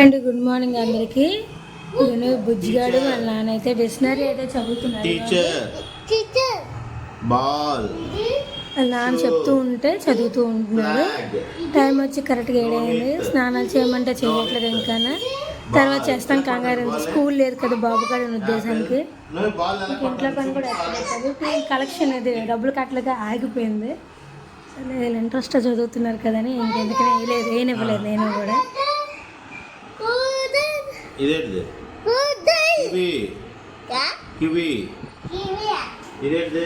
అండి good morning అందరికి. నేను బుజ్జిగాడు వాళ్ళ నాన్న అయితే డిక్షనరీ అయితే చదువుతున్నారు టీచర్. బాల్. వాళ్ళ నాన్న చెప్తూ ఉంటే చదువుతూ ఉంటున్నాడు. టైం వచ్చి కరెక్ట్గా ఏడైంది. స్నానాలు చేయమంటే చేయట్లేదు ఇంకా తర్వాత చేస్తాం కంగారు. స్కూల్ లేదు కదా బాబు గారి ఉద్దేశానికి. ఇంట్లో పని కూడా ఎక్కలేదు కలెక్షన్ అది డబ్బులు కట్టలేక ఆగిపోయింది. సరే వీళ్ళు ఇంట్రెస్ట్ చదువుతున్నారు కదని ఇంకెందుకనే వేయలేదు వేయనివ్వలేదు నేను కూడా. ఇదేంటిది? కివి. కివి. ఇదేంటిది?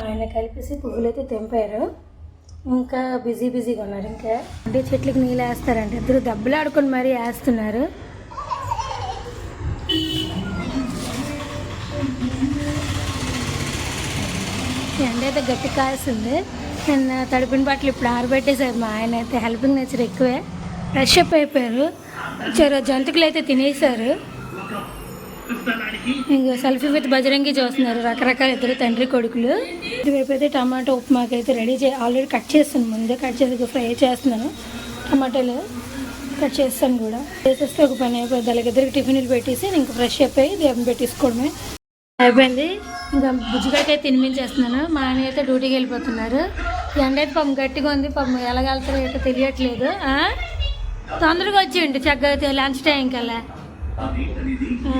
ఆయన కలిపేసి పువ్వులు అయితే తెంపారు. ఇంకా బిజీ బిజీగా ఉన్నారు. ఇంకా అంటే చెట్లకి నీళ్ళు వేస్తారంట. ఇద్దరు దెబ్బలు ఆడుకొని మరీ వేస్తున్నారు. ఎండ అయితే గట్టి కాస్తుంది. నిన్న తడిపిన బట్టలు ఇప్పుడు ఆరబెట్టేశారు మా ఆయన. అయితే హెల్పింగ్ నేచర్ ఎక్కువే. ఫ్రెష్ అప్ అయిపోయారు. చాలా జంతుకులు అయితే తినేశారు. ఇంకా సెల్ఫీ విత్ బజరంగి చూస్తున్నారు రకరకాల ఇద్దరు తండ్రి కొడుకులు. ఇటువైపు అయితే టమాటో ఉప్మాకి అయితే రెడీ చే ఆల్రెడీ కట్ చేస్తాను ముందే కట్ చేసి ఫ్రై చేస్తున్నాను. టమాటాలు కట్ చేస్తాను కూడా. చేసేస్తే ఒక పని అయిపోయింది అలాగే ఇద్దరికి టిఫిన్లు పెట్టేసి ఇంకా ఫ్రెష్ అయిపోయి దేవుని పెట్టేసుకోవడమే. అయిపోయింది. ఇంకా బుజ్జిగడ్డ అయితే తినిపించేస్తున్నాను. మా ఆయన అయితే డ్యూటీకి వెళ్ళిపోతున్నారు. ఎండ అయితే పాపం గట్టిగా ఉంది పాపం ఎలాగెళ్తారో ఏంటో తెలియట్లేదు. తొందరగా వచ్చేయండి చక్కగా లంచ్ టైం కల్లా. ఆ,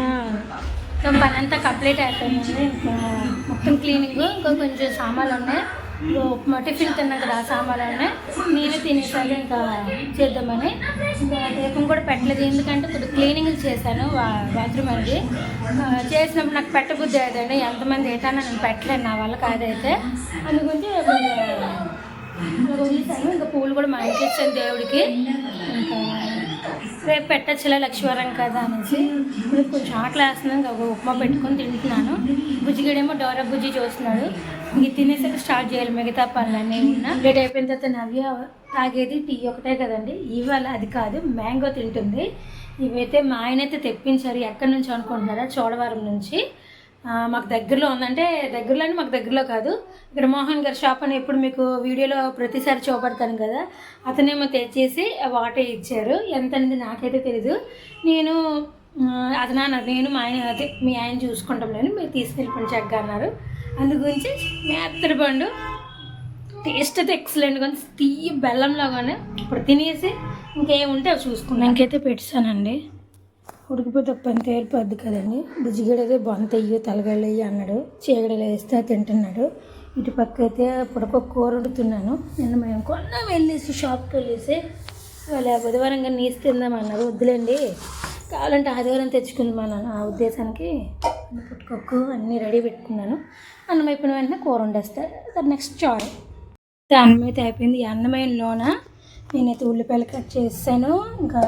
పని అంతా కంప్లీట్ అయిపోయింది. ఇంకా మొత్తం క్లీనింగ్ ఇంకా కొంచెం సామాన్లు ఉన్నాయి ఉప్మా టిఫిన్ తిన్నాం కదా సామాన్లు ఉన్నాయి నేనే తినేసాను ఇంకా చేద్దామని. ఇంకా దీపం కూడా పెట్టలేదు. ఎందుకంటే కొద్దిగా క్లీనింగ్ చేశాను బాత్రూమ్ అది చేసినప్పుడు నాకు పెట్టబుద్ధి అయ్యేదండి. ఎంతమంది ఏటానో నేను పెట్టలేను నా వల్ల కాదైతే. అందుగురించి ఇంకా పూలు కూడా మా ఇచ్చాను దేవుడికి. రేపు పెట్టచ్చులే లక్ష్మీవారం కదా అనేసి. ఇప్పుడు కొంచెం ఆకలి వేస్తున్నాను ఉప్మా పెట్టుకొని తింటున్నాను. బుజ్జిగడేమో డోరా బుజ్జి చూస్తున్నాడు. ఇంక తినేసాక స్టార్ట్ చేయాలి మిగతా పనులన్నీ ఉన్నా లేట్ అయిపోయిన తర్వాత నవ్య తాగేది టీ ఒకటే కదండి. ఇవాళ అది కాదు మ్యాంగో తింటుంది. ఇవైతే మా ఆయన అయితే తెప్పించారు ఎక్కడి నుంచి అనుకుంటున్నారా? చోడవరం నుంచి. మాకు దగ్గరలో ఉందంటే దగ్గరలోనే మాకు దగ్గరలో కాదు. ఇక్కడ మోహన్ గారి షాప్ అని ఎప్పుడు మీకు వీడియోలో ప్రతిసారి చూపడతాను కదా. అతనేమో తెచ్చేసి వాటర్ ఇచ్చారు. ఎంత అనేది నాకైతే తెలీదు. నేను అతనా నేను మా ఆయన అదే మీ ఆయన చూసుకుంటాం లేని మీరు తీసుకెళ్ళిపోండి చెక్క అన్నారు. అందు గురించి మేత్తడి పండు టేస్ట్ అయితే ఎక్సలెంట్ కానీ తీయ బెల్లంలాగానే. ఇప్పుడు తినేసి ఇంకేముంటే అవి చూసుకున్నాను ఇంకైతే పెట్టానండి ఉడికిపోతే పని తేలిపోద్ది కదండి. బుజ్జిగడదే అయితే బొంత అన్నాడు. చీగడలు వేస్తే తింటున్నాడు. ఇటు పక్క అయితే పుడక కూర వండుతున్నాను. నిన్న మేము కొన్న వెళ్ళేసి షాప్కి వెళ్ళేసి. వాళ్ళ బుధవారంగా నీసి తిందామన్నారు వద్దులేండి. కావాలంటే ఆదివారం తెచ్చుకుందామన్నాను ఆ ఉద్దేశానికి పుట్టుకొక్కు అన్నీ రెడీ పెట్టుకున్నాను. అన్నం అయిపోయిన వెంటనే కూర వండేస్తే నెక్స్ట్ చారు. అన్నం అయితే అయిపోయింది. అన్నమైన లోన నేనైతే ఉల్లిపాయలు కట్ చేసాను ఇంకా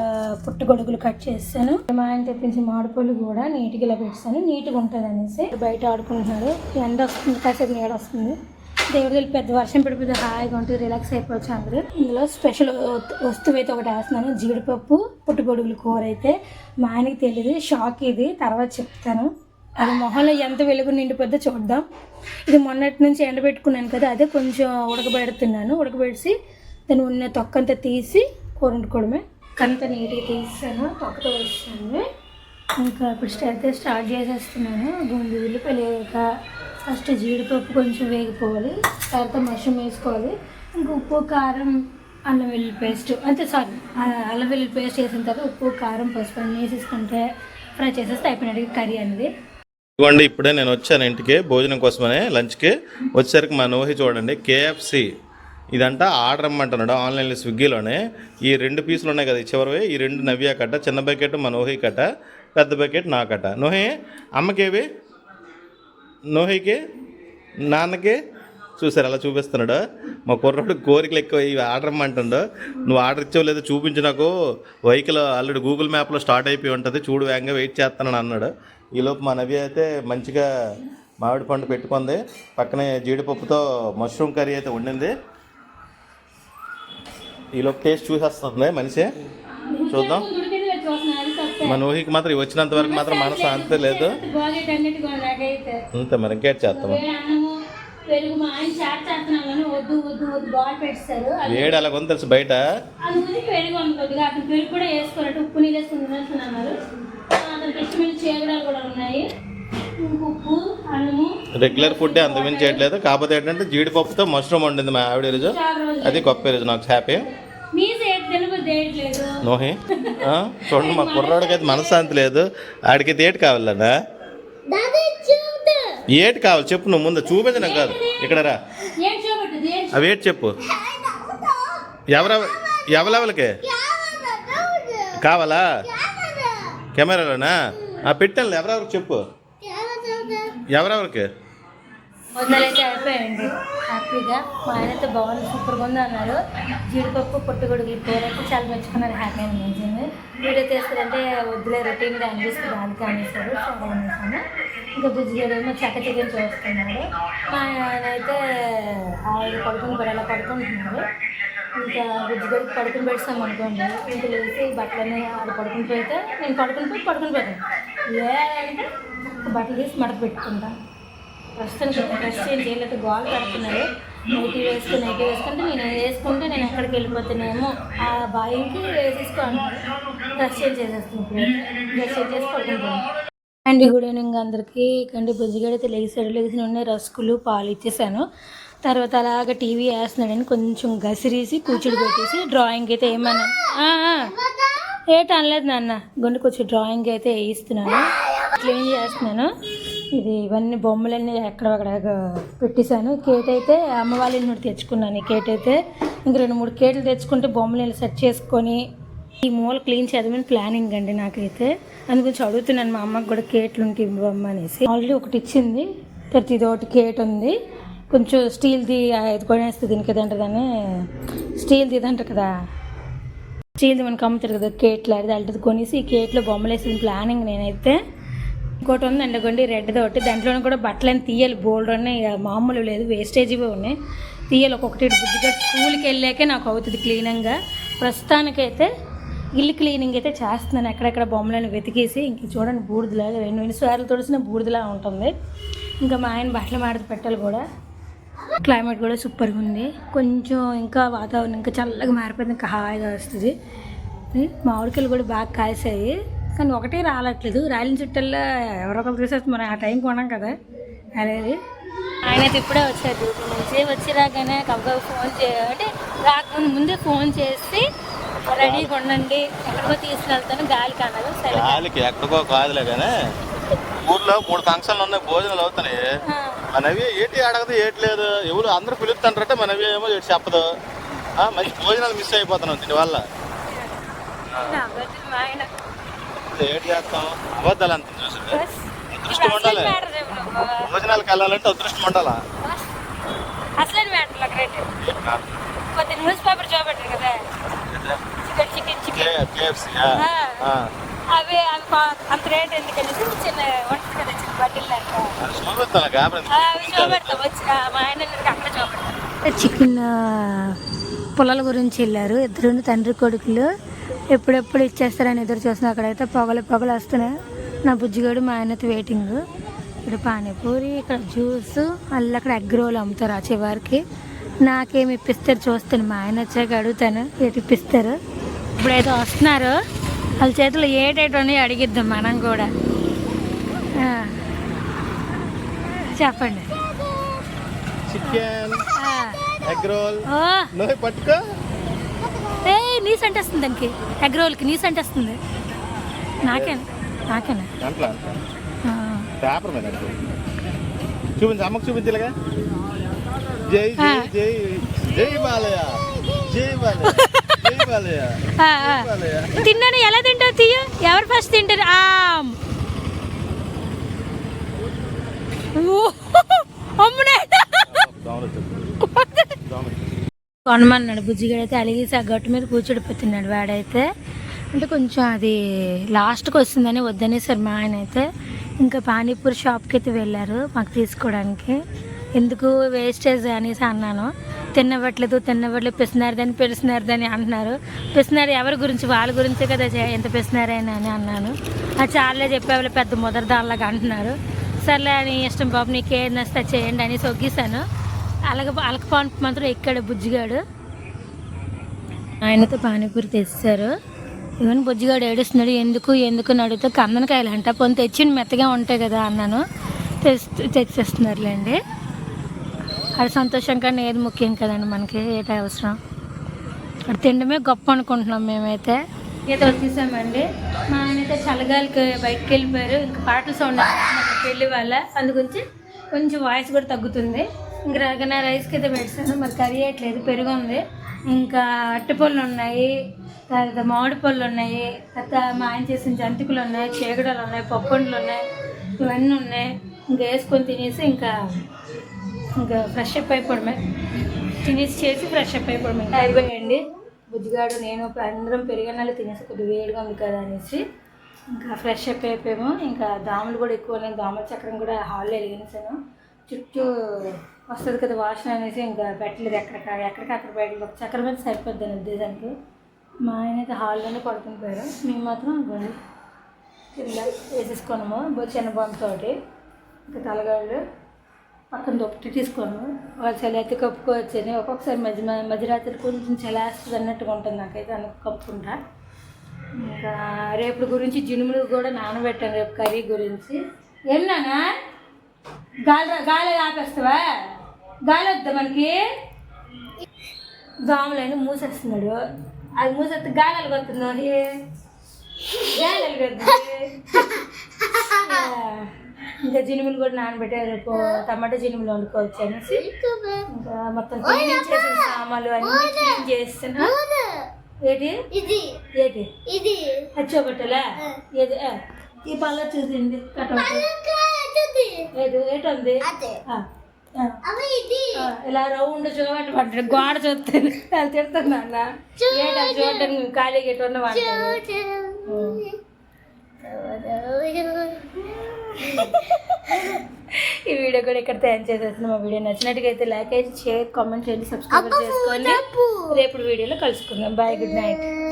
పుట్టగొడుగులు కట్ చేసాను మా ఆయన తెప్పించి మామిడిపళ్ళు కూడా నీట్గా ఇలా పెట్టాను నీట్గా ఉంటుంది అనేసి బయట ఆడుకుంటున్నాడు ఎండ వస్తుంది కాసేపు నీడ వస్తుంది. దేవుడి దగ్గర పెద్ద వర్షం పడిపోతే హాయిగా ఉంటుంది రిలాక్స్ అయిపోవచ్చు అందరూ. ఇందులో స్పెషల్ వస్తువు అయితే ఒకటి వేస్తున్నాను జీడిపప్పు పుట్టగొడుగులు కూర అయితే. మా ఆయనకి తెలియదు షాక్ ఇది. తర్వాత చెప్తాను. అది మొహంలో ఎంత వెలుగు నిండిపోద్దో చూద్దాం. ఇది మొన్నటి నుంచి ఎండబెట్టుకున్నాను కదా అదే కొంచెం ఉడకబెడుతున్నాను. ఉడకబెడిసి దాన్ని ఉన్న తొక్కంతా తీసి కూర వండుకోవడమే. కంత నీట్గా తీసాను తొక్కతో వచ్చాను ఇంకా ఇప్పుడు అయితే స్టార్ట్ చేసేస్తున్నాను. గుండు ఉల్లిపాయలు వేయక ఫస్ట్ జీడిపప్పు కొంచెం వేగిపోవాలి. తర్వాత మష్రూమ్ వేసుకోవాలి. ఇంకా ఉప్పు కారం అల్లం వెల్లుల్లి పేస్ట్. అంతే సారీ అల్లం వెల్లుల్లి పేస్ట్ వేసిన తర్వాత ఉప్పు కారం పసుపు అన్నీ వేసేసుకుంటే ఫ్రై చేసేస్తే అయిపోయినట్టు కర్రీ అనేది. ఇవ్వండి ఇప్పుడే నేను వచ్చాను ఇంటికి భోజనం కోసమనే లంచ్కి. వచ్చేసరికి మా నోహి చూడండి కేఎఫ్సి ఇదంట ఆర్డర్ ఇమ్మంటున్నాడు ఆన్లైన్లో స్విగ్గీలోనే. ఈ రెండు పీసులు ఉన్నాయి కదా ఈ చివరివి. ఈ రెండు నవ్య కట్ట చిన్న బకెట్ మా నోహి కట్ట పెద్ద బకెట్ నా కట్ట. నోహి అమ్మకేవి? నోహికి? నాన్నకి? చూసారు అలా చూపిస్తున్నాడు. మా కుర్రాడు కోరికలు ఎక్కువ ఇవి ఆర్డర్ ఇమ్మంటుండు నువ్వు ఆర్డర్ ఇచ్చావు లేదో చూపించు నాకు. వెహికల్ ఆల్రెడీ గూగుల్ మ్యాప్లో స్టార్ట్ అయిపోయి ఉంటుంది. చూడు వేగంగా వెయిట్ చేస్తానని అన్నాడు. ఈలోపు మా నవ్య అయితే మంచిగా మామిడి పండు పెట్టుకుంది. పక్కనే జీడిపప్పుతో మష్రూమ్ కర్రీ అయితే వండింది. ఈలోపు టేస్ట్ చూసేస్తుంది మనిషి. చూద్దాం. మన ఊహికి మాత్రం వచ్చినంత వరకు మాత్రం మనసు అంతే లేదు. అంతే మరి ఇంకేట్ చేస్తాము వేడి అలా ఉంది తెలుసు బయట. పెరుగు కూడా ఉప్పు నీళ్ళు వేసుకుని అన్నారు ఇష్టమైన కూడా ఉన్నాయి ఉప్పు అన్నము రెగ్యులర్ ఫుడ్ అంతమించి చేయట్లేదు. కాకపోతే ఏంటంటే జీడిపప్పుతో మష్రూమ్ వండింది మా ఆవిడ ఈరోజు. రోజులు. అది గొప్ప ఈరోజు నాకు హ్యాపీ. నోహి? చూడండి మా కుర్రాడికి అయితే మనశ్శాంతి లేదు. ఆడికి ఏటి కావాలన్నా? ఏటి కావాలి చెప్పు నువ్వు ముందు. చూపించడం కాదు. ఇక్కడ రా. అవి ఏటి చెప్పు? ఎవరెవ ఎవరెవరికి కావాలా? కెమెరాలోనా? ఆ పెట్టాను ఎవరెవరికి చెప్పు? ఎవరెవరికి? మొదలైతే అయిపోయాయండి. హ్యాపీగా. మా ఆయన అయితే బాగుంది సూపర్గా ఉంది అన్నారు. జీడిపప్పు పుట్టుగొడుగులు పేరైతే చాలా మెచ్చుకున్నారు. హ్యాపీ అనిపించింది వీడియో తీస్తారంటే వద్దులే రొటీన్గా అనిపిస్తుంది దానికి అనేసారు. సరే అనేసాను ఇంకా బుజ్జిగడేమో చెక్క చికెన్ చూస్తున్నాడు మా ఆయన అయితే ఆవిడ పడుకుని పడేలా పడుకుంటున్నారు. ఇంకా బుజ్జిగడికి పడుకుని పెడతాం అనుకోండి. ఇంకా లేచి బట్టలన్నీ ఆడ పడుకుని పోయితే నేను పడుకుని పోయి పడుకుని పోతాను. ఒక బట్టలు తీసి మడత పెట్టుకుంటాను ప్రస్తుతానికి డ్రెస్ చేంజ్ చేయలేదు గోల్ కడుతున్నాడు నైటీ వేసుకుని నైటీ వేసుకుంటే నేను వేసుకుంటే నేను ఎక్కడికి వెళ్ళిపోతున్నామో ఆ బాయికి వేసేసుకో డ్రెస్ చేంజ్ చేసేస్తున్నాను డ్రెస్ చేంజ్ చేసి పడుకుంటాను అండి గుడ్ ఈవినింగ్ అందరికీ. కండి బుజ్జిగడైతే లేచాడు. లేచిన ఉన్నాయి రస్కులు పాలు ఇచ్చేసాను. తర్వాత అలాగ టీవీ వేస్తున్నాడని కొంచెం గసిరేసి కూర్చుడు పెట్టేసి డ్రాయింగ్ అయితే ఏమన్నా ఏటనలేదు నాన్న. గుండె కొంచెం డ్రాయింగ్ అయితే వేయిస్తున్నాను. క్లీన్ చేస్తున్నాను. ఇది ఇవన్నీ బొమ్మలన్నీ ఎక్కడక్కడ పెట్టేశాను. కేట్ అయితే అమ్మ వాళ్ళ నుండి తెచ్చుకున్నాను ఈ కేట్ అయితే. ఇంక రెండు మూడు కేట్లు తెచ్చుకుంటే బొమ్మలు సెట్ చేసుకొని ఈ మూల క్లీన్ చేద్దామని ప్లానింగ్ అండి నాకైతే. అందుగురించి అడుగుతున్నాను మా అమ్మకి కూడా కేట్లు ఉంటే బొమ్మ అనేసి. ఆల్రెడీ ఒకటి ఇచ్చింది. ప్రతి ఇది ఒకటి కేట్ ఉంది. కొంచెం స్టీల్ది ఇది కొనేస్తే దీనికి ఏదంటారు దాన్ని. స్టీల్ది ఇదంటారు కదా. స్టీల్ది మనకు అమ్ముతారు కదా కేట్లు అది అలాంటిది కొనేసి ఈ కేట్లో బొమ్మలు వేసిన ప్లానింగ్ నేనైతే. ఇంకోటి ఉందండి కొండి రెడ్ది ఒకటి దాంట్లోనే కూడా బట్టలని తీయాలి బోల్డ్ ఉన్నాయి. మామూలు లేదు వేస్టేజ్ ఉన్నాయి. తీయాలి ఒక్కొక్కటి బుద్ధిగా స్కూల్కి వెళ్ళాకే నాకు అవుతుంది క్లీనింగ్గా ప్రస్తుతానికైతే ఇల్లు క్లీనింగ్ అయితే చేస్తున్నాను. ఎక్కడెక్కడ బొమ్మలను వెతికేసి ఇంక చూడండి బూడిదలాగా రెండు నిమిషాలు తొడిసిన బూడిదలా ఉంటుంది. ఇంకా మా ఆయన బట్టలు మాడత పెట్టాలి కూడా. క్లైమేట్ కూడా సూపర్గా ఉంది. కొంచెం ఇంకా వాతావరణం ఇంకా చల్లగా మారిపోయింది ఇంకా హాయిగా వస్తుంది. మామిడికాయలు కూడా బాగా కాసాయి. కానీ ఒకటే రాలట్లేదు రాలిన చుట్టల్లో ఎవరో ఒకరు తీసేస్తే మనం ఆ టైంకి ఉన్నాం కదా అనేది. ఆయన అయితే ఇప్పుడే వచ్చారు డ్యూటీ నుంచి. వచ్చి రాగానే కబ్బగా ఫోన్ చే అంటే రాకముందు ముందే ఫోన్ చేసి రెడీగా ఉండండి. ఎక్కడికో తీసుకెళ్తాను. గాలికి అన్నారు సరే. గాలికి ఎక్కడికో కాదులే కానీ ఊర్లో మూడు ఫంక్షన్లు ఉన్నాయి భోజనాలు అవుతున్నాయి. మనవి ఏటి అడగదు ఏట్లేదు ఎవరు అందరూ పిలుస్తుంటారంటే మనవి ఏమో ఏటి చెప్పదు. ఆ, మంచి భోజనాలు మిస్ అయిపోతున్నాం దీనివల్ల. నా ఆయన ఏటి చేస్తాం. అబద్ధాలు అంత. అదృష్టం అసలు ఉండాలి. భోజనాలకు వెళ్ళాలంటే అదృష్టం ఉండాలా? బస్. అసలు మ్యాటర్ గ్రేట్ కొద్ది న్యూస్ పేపర్ చూపెట్టారు కదా. Chicken chicken chicken. కేఎఫ్సి అవి అవి పా- అంత రేట్ ఎందుకని చిన్న కదా చిన్న బట్టలు అవి చూపెడతాం వచ్చి ఆ, మా ఆయన అక్కడ చూపెడతాం చికెన్ పొలాల గురించి వెళ్ళారు. ఇద్దరు తండ్రి కొడుకులు. ఎప్పుడెప్పుడు ఇచ్చేస్తారని ఎదురు చూస్తున్నా. అక్కడైతే పొగలు పొగలు వస్తున్నాయి. నా బుజ్జిగాడు మా ఆయనతో వెయిటింగ్ ఇక్కడ పానీపూరి ఇక్కడ జ్యూస్ మళ్ళీ అక్కడ ఎగ్ రోల్ అమ్ముతారు ఆ చివరికి. నాకేమి ఇప్పిస్తారు చూస్తాను. మా ఆయన వచ్చాక అడుగుతాను ఏటి ఇప్పిస్తారు? ఇప్పుడైతే వస్తున్నారు. వాళ్ళ చేతిలో ఏటేటి ఉన్నాయో అడిగిద్దాం మనం కూడా. చెప్పండి. చికెన్. ఎగ్ రోల్ పట్టుకో. నీసు అంటేస్తుంది దానికి. ఎగ్ రోల్కి నీసు అంటేస్తుంది. నాకేనా నాకేనా. పేపర్ మీద అడుగు. చూపించు అమ్మకు చూపించలేగా? జై. జై జై జై బాలయ్య. జై బాలయ్య. తిన్నాను ఎలా తింటావు తీయ? ఎవరు ఫస్ట్ తింటారు? ఆ ఓ, అమ్ముడే దోమలు వచ్చేసి. దోమలు వచ్చేసి. కొనమన్నాడు. బుజ్జిగాడు అలిగేసి ఆ గట్టు మీద కూర్చోడిపోతున్నాడు వాడైతే. అంటే కొంచెం అది లాస్ట్కి వస్తుందని వద్దనేసారు మా ఆయన అయితే. ఇంకా పానీపూరి షాప్కి అయితే వెళ్ళారు మాకు తీసుకోవడానికి. ఎందుకు వేస్టేజ్ అనేసి అన్నాను. తిన్నవట్లేదు తిన్నవట్లేదు పిసినారదని పిలిచినారదని అంటున్నారు పిసినారు ఎవరి గురించి? వాళ్ళ గురించే కదా చే- ఎంత పిసినారైనా అని అన్నాను. ఆ చాలే చెప్పేవాళ్ళు పెద్ద ముదరదాల్లాగా అంటున్నారు. సర్లే అని ఇష్టం బాబు నీకు ఏం నస్తే చేయండి అని సొగ్గిసాను అలగ అలకపాన్ మాత్రం ఎక్కాడు బుజ్జిగాడు? ఆయనతో పానీపూరి తెచ్చారు ఇవన్నీ బుజ్జిగాడు ఏడుస్తున్నాడు ఎందుకు ఎందుకు? అని అడిగితే కందనకాయలు అంట పొంది తెచ్చి మెత్తగా ఉంటాయి కదా అన్నాను. తెచ్చి తెచ్చేస్తున్నారులేండి. అది సంతోషం కన్నా ఏది ముఖ్యం కదండి మనకి ఏటా అవసరం? అది తినడమే గొప్ప అనుకుంటున్నాం మేమైతే. ఈత వచ్చేసామండి. మా ఆయనైతే అయితే చల్లగాలికి బయటకు వెళ్ళిపోయారు. ఇంకా పాటలు సౌండ్ పెళ్ళి వల్ల అందుగురించి కొంచెం వాయిస్ కూడా తగ్గుతుంది. ఇంకా రైస్కి అయితే పెట్టాను మరి కర్రీ అయ్యట్లేదు పెరుగు ఉంది ఇంకా అట్టిపళ్ళు ఉన్నాయి తర్వాత మామిడి పళ్ళు ఉన్నాయి తర్వాత మా ఆయన చేసిన జంతికలు ఉన్నాయి చేగడలు ఉన్నాయి పప్పుండ్లు ఉన్నాయి ఇవన్నీ ఉన్నాయి. ఇంకా వేసుకొని తినేసి ఇంకా ఇంకా ఫ్రెష్ అప్ అయిపోవడమే. తినేసి చేసి ఫ్రెష్ అప్ అయిపోవడమే. అయిపోయండి బుజ్జిగాడు నేను అందరం పెరిగినాలు తినేసి కొద్దిగా వేడిగా ఉంది కదా అనేసి ఇంకా ఫ్రెష్ అప్ అయిపోయాము. ఇంకా దోమలు కూడా ఎక్కువ నేను దోమల చక్రం కూడా హాల్లో వెలిగించాను. చుట్టూ వస్తుంది కదా వాసన అనేసి ఇంకా పెట్టలేదు ఎక్కడిక ఎక్కడికి అక్కడ బయటకు చక్కెర మీద సరిపోద్ది అని ఉద్దేశానికి మా ఆయన అయితే హాల్లోనే పడుకుని పోయారు. మేము మాత్రం గొడవ కింద వేసేసుకున్నాము. బో చిన్న బొమ్మతోటి ఇంకా తలగాళ్ళు పక్కన దొప్పటి తీసుకున్నాము వాళ్ళు చలి అయితే కప్పుకోవచ్చని ఒక్కొక్కసారి మధ్య మధ్యరాత్రి కొంచెం చలేస్తుంది అన్నట్టుగా ఉంటుంది నాకైతే అన్న కప్పుకుంటా. ఇంకా రేపు గురించి జినుములు కూడా నానబెట్టాను రేపు కర్రీ గురించి. ఏం నానా? గాలి గాలి ఆపేస్తావా? గాలి వద్దా మనకి. దోమలని మూసేస్తున్నాడు. అది మూసేస్తే గాలి అలగొస్తుంది గాలి అలగొద్దు ఇంకా జినుములు కూడా నానబెట్టారు రేపు. టమాటా జినుములు వండుకోవచ్చు అనేసి. ఇంకా మొత్తం క్లీన్ చేసిన సామాన్లు అన్ని క్లీన్ చేస్తున్నా. ఏంటి ఇది. ఏంటి ఇది. హచ్చోబట్టలా ఏది? ఈ పళ్ళ చూసింది ఇది ఏది? ఏటుంది? ఇలా రౌండ్ చూడబట్టి పడ్డాడు గోడ చూస్తాను అది తిడుతున్నా అన్న ఏంటి చూడడానికి ఖాళీగా ఈ వీడియో కూడా ఇక్కడ తయారు చేసేస్తున్నాం మా వీడియో నచ్చినట్టుగా అయితే లైక్ అయితే షేర్ కామెంట్ చేయండి సబ్స్క్రైబ్ చేసుకోండి. రేపు వీడియోలో కలుసుకుందాం. Bye good night.